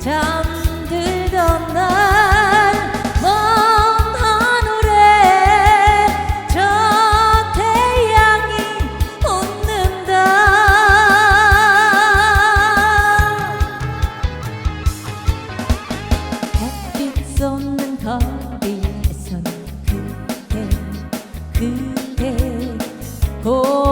잠들던 날먼 하늘에 저 태양이 웃는다. 햇빛 쏟는 거리에서 그대 그대 고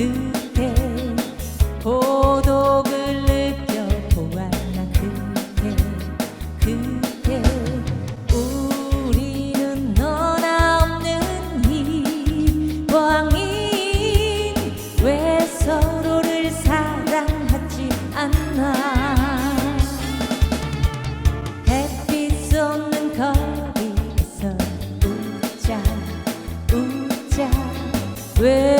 그때 고독을 느껴보았나 그때 그때 우리는 너나 없는 이 보항인 왜 서로를 사랑하지 않나? 햇빛 쏟는 거리에서 웃자 웃자. 왜